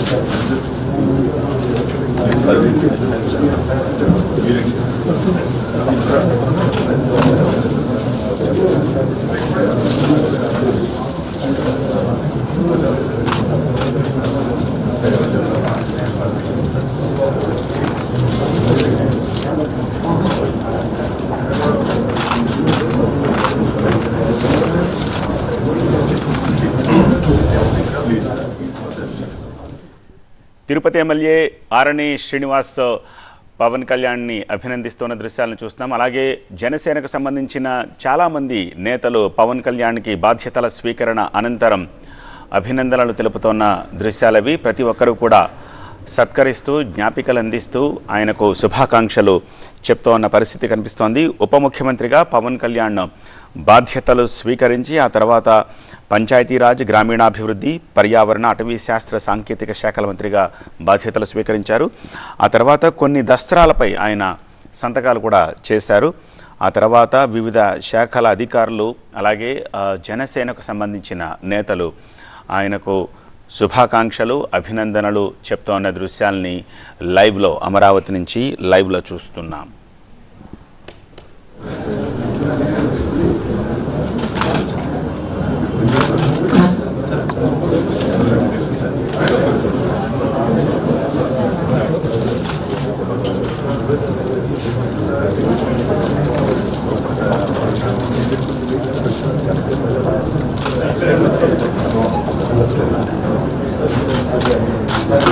Thank you. Tirupati MLA Arani Srinivas Pawan కళ్యాణ్ని అభినందిస్తున్న దృశ్యాలను చూస్తున్నాం. అలాగే జనసేనకు సంబంధించిన చాలామంది నేతలు పవన్ కళ్యాణ్కి బాధ్యతల స్వీకరణ అనంతరం అభినందనలు తెలుపుతోన్న దృశ్యాలవి. ప్రతి ఒక్కరూ కూడా సత్కరిస్తూ జ్ఞాపికలు అందిస్తూ ఆయనకు శుభాకాంక్షలు చెప్తూ ఉన్న పరిస్థితి కనిపిస్తోంది. ఉప ముఖ్యమంత్రిగా పవన్ కళ్యాణ్ బాధ్యతలు స్వీకరించి ఆ తర్వాత పంచాయతీరాజ్ గ్రామీణాభివృద్ధి పర్యావరణ అటవీ శాస్త్ర సాంకేతిక శాఖల మంత్రిగా బాధ్యతలు స్వీకరించారు. ఆ తర్వాత కొన్ని దస్త్రాలపై ఆయన సంతకాలు కూడా చేశారు. ఆ తర్వాత వివిధ శాఖల అధికారులు అలాగే జనసేనకు సంబంధించిన నేతలు ఆయనకు శుభాకాంక్షలు అభినందనలు చెప్తోన్న దృశ్యాల్ని లైవ్లో అమరావతి నుంచి లైవ్లో చూస్తున్నాం.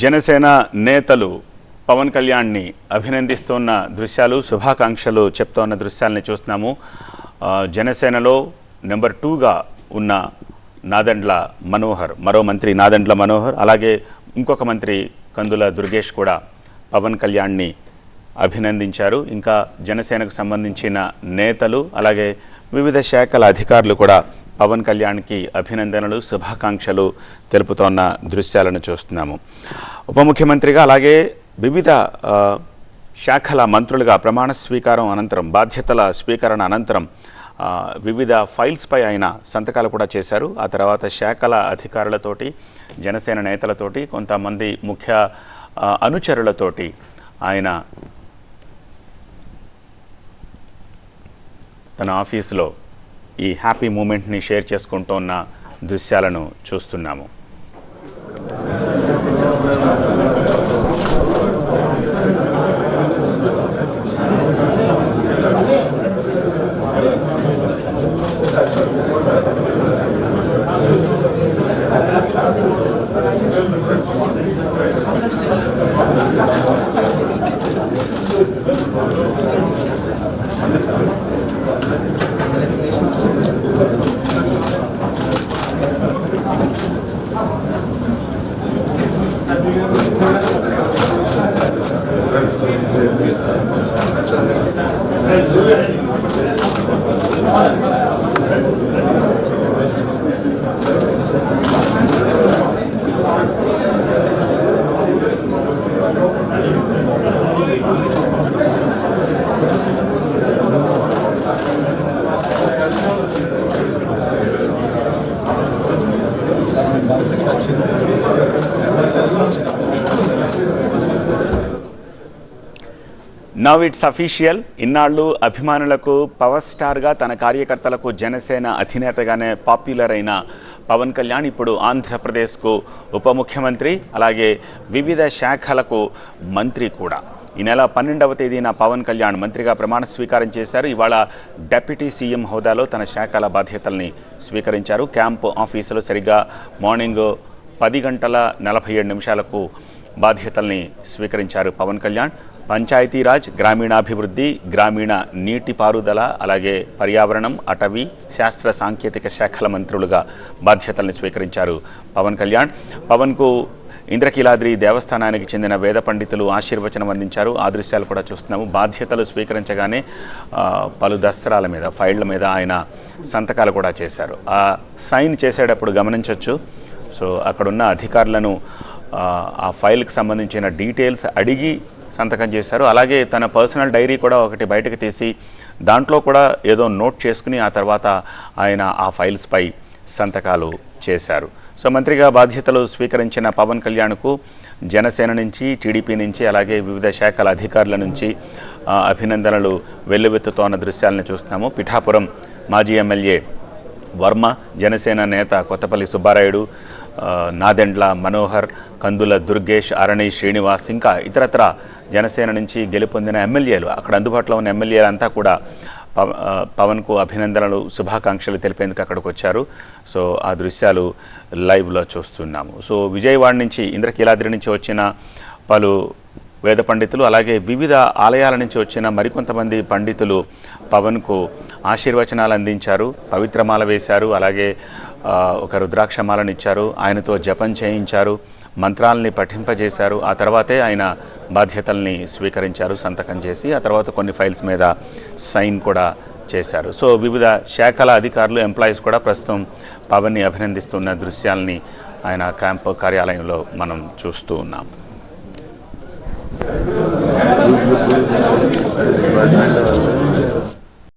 జనసేన నేతలు పవన్ కళ్యాణ్ని అభినందిస్తున్న దృశ్యాలు శుభాకాంక్షలు చెప్తున్న దృశ్యాలని చూస్తున్నాము. జనసేనలో నెంబర్ టూగా ఉన్న నాదండ్ల మనోహర్ మరో మంత్రి నాదెండ్ల మనోహర్ అలాగే ఇంకొక మంత్రి కందుల దుర్గేష్ కూడా పవన్ కళ్యాణ్ని అభినందించారు. ఇంకా జనసేనకు సంబంధించిన నేతలు అలాగే వివిధ శాఖల అధికారులు కూడా పవన్ కళ్యాణ్కి అభినందనలు శుభాకాంక్షలు తెలుపుతోన్న దృశ్యాలను చూస్తున్నాము. ఉప ముఖ్యమంత్రిగా అలాగే వివిధ శాఖల మంత్రులుగా ప్రమాణ స్వీకారం అనంతరం బాధ్యతల స్వీకరణ అనంతరం వివిధ ఫైల్స్పై ఆయన సంతకాలు కూడా చేశారు. ఆ తర్వాత శాఖల అధికారులతోటి జనసేన నేతలతోటి కొంతమంది ముఖ్య అనుచరులతోటి ఆయన తన ఆఫీసులో ఈ హ్యాపీ మూమెంట్ని షేర్ చేసుకుంటున్న దృశ్యాలను చూస్తున్నాము. ありがとうございます。నవ్ ఇట్స్ అఫీషియల్ ఇన్నాళ్ళు అభిమానులకు పవర్ స్టార్గా తన కార్యకర్తలకు జనసేన అధినేతగానే పాపులర్ అయిన పవన్ కళ్యాణ్ ఇప్పుడు ఆంధ్రప్రదేశ్కు ఉప ముఖ్యమంత్రి అలాగే వివిధ శాఖలకు మంత్రి కూడా. ఈ నెల పన్నెండవ తేదీన పవన్ కళ్యాణ్ మంత్రిగా ప్రమాణ స్వీకారం చేశారు. ఇవాళ డెప్యూటీ సీఎం హోదాలో తన శాఖల బాధ్యతల్ని స్వీకరించారు. క్యాంపు ఆఫీసులో సరిగ్గా మార్నింగ్ పది గంటల నలభై ఏడు నిమిషాలకు బాధ్యతల్ని స్వీకరించారు పవన్ కళ్యాణ్. పంచాయతీరాజ్ గ్రామీణాభివృద్ధి గ్రామీణ నీటిపారుదల అలాగే పర్యావరణం అటవీ శాస్త్ర సాంకేతిక శాఖల మంత్రులుగా బాధ్యతల్ని స్వీకరించారు పవన్ కళ్యాణ్. పవన్కు ఇంద్రకీలాద్రి దేవస్థానానికి చెందిన వేద పండితులు ఆశీర్వచనం అందించారు. ఆ దృశ్యాలు కూడా చూస్తున్నాము. బాధ్యతలు స్వీకరించగానే పలు దసరాల మీద ఫైళ్ళ మీద ఆయన సంతకాలు కూడా చేశారు. ఆ సైన్ చేసేటప్పుడు గమనించవచ్చు సో అక్కడున్న అధికారులను ఆ, ఫైల్కి సంబంధించిన డీటెయిల్స్ అడిగి సంతకం చేశారు. అలాగే తన పర్సనల్ డైరీ కూడా ఒకటి బయటకు తీసి దాంట్లో కూడా ఏదో నోట్ చేసుకుని ఆ తర్వాత ఆయన ఆ ఫైల్స్పై సంతకాలు చేశారు. సో మంత్రిగా బాధ్యతలు స్వీకరించిన పవన్ కళ్యాణ్కు జనసేన నుంచి టీడీపీ నుంచి అలాగే వివిధ శాఖల అధికారుల నుంచి అభినందనలు వెల్లువెత్తుతోన్న దృశ్యాలను చూస్తాము పిఠాపురం మాజీ ఎమ్మెల్యే వర్మ జనసేన నేత కొత్తపల్లి సుబ్బారాయుడు నాదెండ్ల మనోహర్ కందుల దుర్గేష్ అరణి శ్రీనివాస్ ఇంకా ఇతరత్ర జనసేన నుంచి గెలుపొందిన ఎమ్మెల్యేలు. అక్కడ అందుబాటులో ఉన్న ఎమ్మెల్యేలంతా కూడా పవ- పవన్కు అభినందనలు శుభాకాంక్షలు తెలిపేందుకు అక్కడికి వచ్చారు. సో ఆ దృశ్యాలు లైవ్లో చూస్తున్నాము. సో విజయవాడ నుంచి ఇంద్రకీలాద్రి నుంచి వచ్చిన పలు వేద పండితులు అలాగే వివిధ ఆలయాల నుంచి వచ్చిన మరికొంతమంది పండితులు పవన్కు ఆశీర్వచనాలు అందించారు పవిత్రమాల వేశారు అలాగే ఒక రుద్రాక్షమాలను ఇచ్చారు ఆయనతో జపం చేయించారు మంత్రాలని పఠింపజేశారు ఆ తర్వాతే ఆయన బాధ్యతల్ని స్వీకరించారు సంతకం చేసి ఆ తర్వాత కొన్ని ఫైల్స్ మీద సైన్ కూడా చేశారు. సో వివిధ శాఖల అధికారులు ఎంప్లాయీస్ కూడా ప్రస్తుతం పవన్ని అభినందిస్తున్న దృశ్యాల్ని ఆయన క్యాంప్ కార్యాలయంలో మనం చూస్తూ ఉన్నాం.